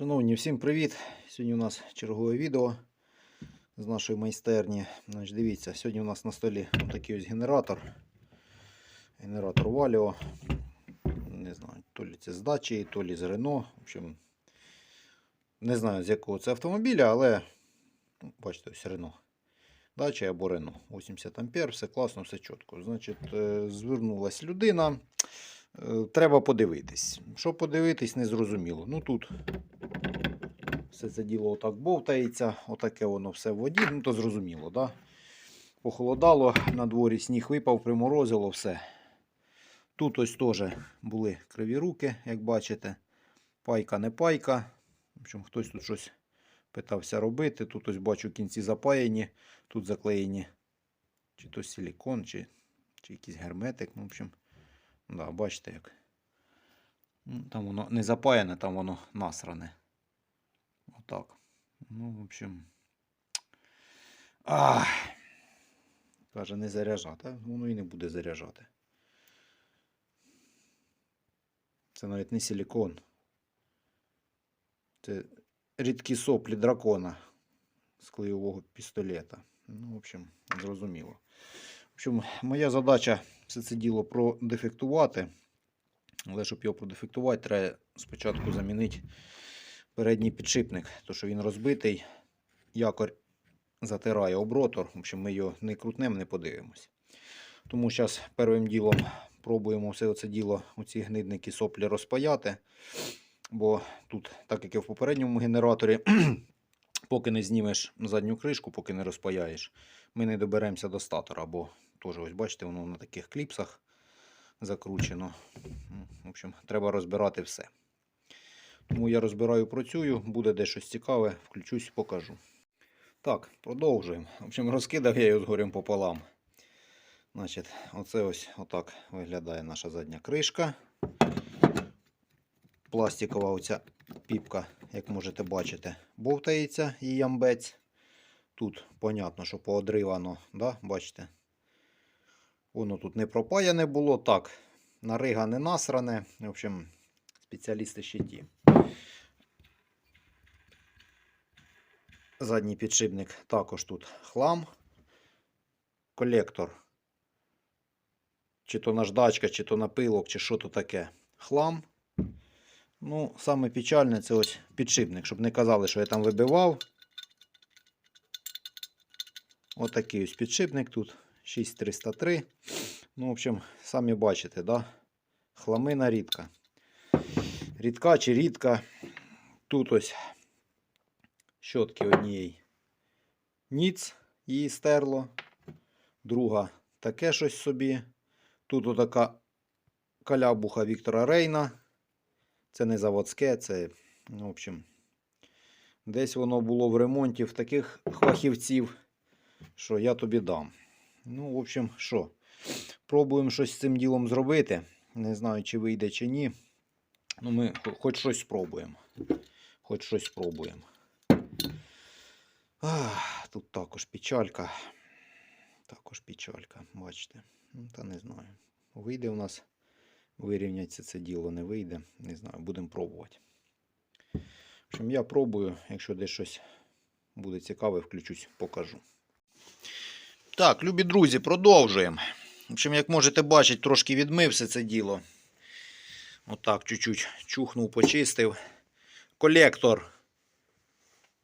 Шановні, всім привіт! Сьогодні у нас чергове відео з нашої майстерні. Значить, дивіться, сьогодні у нас на столі такий ось генератор. Генератор Валіо. Не знаю, то лі це з дачі, то лі з Рено. В общем, не знаю з якого це автомобіля, але бачите, ось Рено. Дача або Рено. 80 ампер, все класно, все чітко. Значить, е, звернулась людина. Е, Треба подивитись. Що подивитись, не зрозуміло. Ну тут все це діло отак бовтається, отаке воно все в воді, ну то зрозуміло, да? Похолодало, на дворі сніг випав, приморозило все. Тут ось теж були криві руки, як бачите. Пайка не пайка. В общем, хтось тут щось питався робити. Тут ось бачу кінці запаяні, тут заклеєні чи то силікон, чи, чи якийсь герметик. Ну, в общем, да, бачите як. Ну, Там воно не запаяне, там воно насране. Отак. Ну, в общем. Ах. Каже, не заряджати. Воно і не буде заряджати. Це навіть не силікон. Це рідкі соплі дракона з клеєвого пістолета. Ну, в общем, зрозуміло. В общем, моя задача все це діло продефектувати. Але щоб його продефектувати, треба спочатку замінити передній підшипник, тому що він розбитий, якорь затирає обротор. В общем, ми його не крутнемо, не подивимось. Тому зараз першим ділом пробуємо все це діло, оці гнидники соплі розпаяти. Бо тут, так як і в попередньому генераторі, поки не знімеш задню кришку, поки не розпаяєш, ми не доберемося до статора. Бо теж, ось бачите, воно на таких кліпсах закручено. Ну, В общем, треба розбирати все. Тому я розбираю, працюю, буде дещо цікаве, включусь покажу. Так, продовжуємо. В общем, розкидав я його згорем пополам. Значить, оце ось отак виглядає наша задня кришка. Пластикова оця піпка, як можете бачити, бовтається і ямбець. Тут, понятно, що поодривано, да? бачите? Воно тут не пропаяне було. Так, нарига не насране. В общем, спеціалісти ще ті. Задній підшипник також тут хлам. Колектор. Чи то наждачка, чи то напилок, чи що то таке. Хлам. Ну, саме печальне це ось підшипник, щоб не казали, що я там вибивав. Отакий ось підшипник тут. 6303. Ну, в общем, самі бачите, да? Хламина рідка. Рідка чи рідка. Тут ось щотки однієї ніц її стерло. Друга таке щось собі. Тут отака калябуха Віктора Рейна. Це не заводське, це, ну, в общем, десь воно було в ремонті в таких фахівців, що я тобі дам. Ну, в общем, що? Пробуємо щось з цим ділом зробити. Не знаю, чи вийде, чи ні. Ну, ми хоч щось спробуємо. Хоч щось спробуємо. Ах, тут також печалька. Також печалька, бачите. Ну, та не знаю. Вийде у нас вирівняться це діло, не вийде. Не знаю, будемо пробувати. В общем, я пробую, якщо десь щось буде цікаве, включусь, покажу. Так, любі друзі, продовжуємо. В общем, як можете бачити, трошки відмився це діло. Отак, чуть-чуть чухнув, почистив. Колектор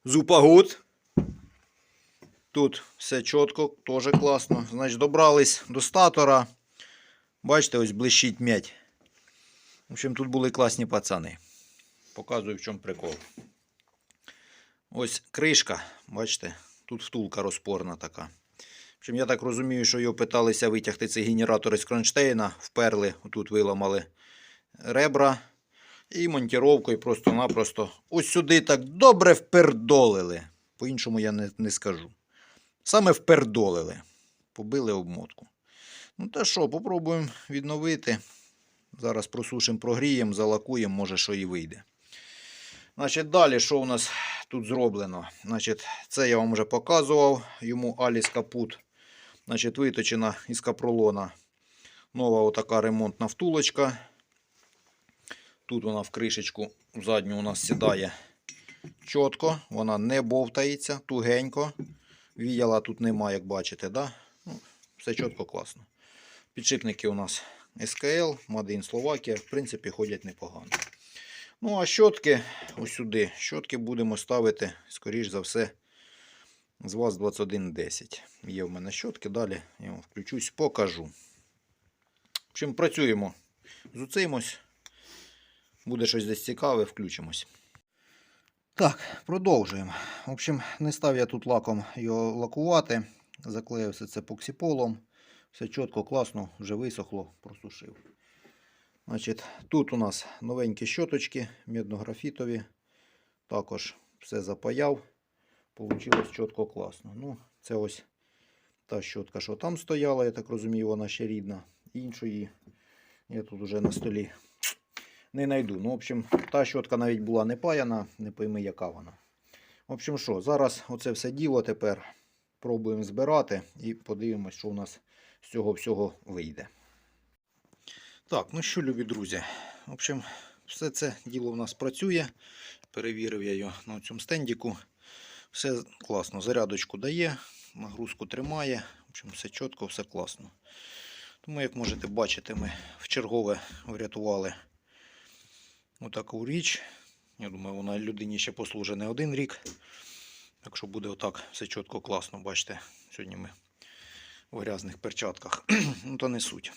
Зупагут. Тут все чітко, теж класно. Значить, добрались до статора. Бачите, ось блищить медь. В общем, тут були класні пацани. Показую, в чому прикол. Ось кришка, бачите, тут втулка розпорна така. В общем, я так розумію, що його питалися витягти цей генератор із кронштейна, вперли, тут виламали ребра. І монтіровкою просто-напросто ось сюди так добре впердолили. По-іншому я не, не скажу. Саме впердолили. Побили обмотку. Ну та що, попробуємо відновити. Зараз просушимо, прогріємо, залакуємо, може, що і вийде. Значить, далі, що у нас тут зроблено? Значить, це я вам вже показував. Йому Аліс Капут. Значить, виточена із капролона. Нова отака ремонтна втулочка. Тут вона в кришечку задню у нас сідає чітко, вона не бовтається, тугенько. Віяла тут нема, як бачите, да? ну, все чітко, класно. Підшипники у нас SKL, Made in Словакія, в принципі, ходять непогано. Ну, а щотки ось сюди. Щотки будемо ставити, скоріш за все, з ВАЗ 2110. Є в мене щотки, далі я вам включусь, покажу. Общем, працюємо. Зуцимось. Буде щось десь цікаве, включимось. Так, продовжуємо. В общем, не став я тут лаком його лакувати. Заклеїв все це поксиполом. Все чітко, класно, вже висохло, просушив. Значить, тут у нас новенькі щоточки, медно-графітові. Також все запаяв. Получилось чітко класно. Ну, це ось та щотка, що там стояла, я так розумію, вона ще рідна. Іншої я тут уже на столі не знайду. Ну, в общем, та щотка навіть була не паяна, не пойми, яка вона. В общем, що, зараз оце все діло тепер пробуємо збирати і подивимось, що у нас з цього всього вийде. Так, ну що, любі друзі. В общем, все це діло в нас працює. Перевірив я його на цьому стендіку. Все класно. Зарядочку дає, нагрузку тримає. В общем, все чітко, все класно. Тому, як можете бачити, ми в чергове врятували отаку річ. Я думаю, вона людині ще послужить не один рік. Так що буде отак все чітко, класно. Бачите, сьогодні ми в грязних перчатках. ну, то не суть.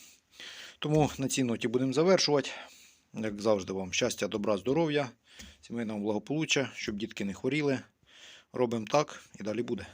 Тому на цій ноті будемо завершувати. Як завжди, вам щастя, добра, здоров'я, сімейного благополуччя, щоб дітки не хворіли. Робимо так і далі буде.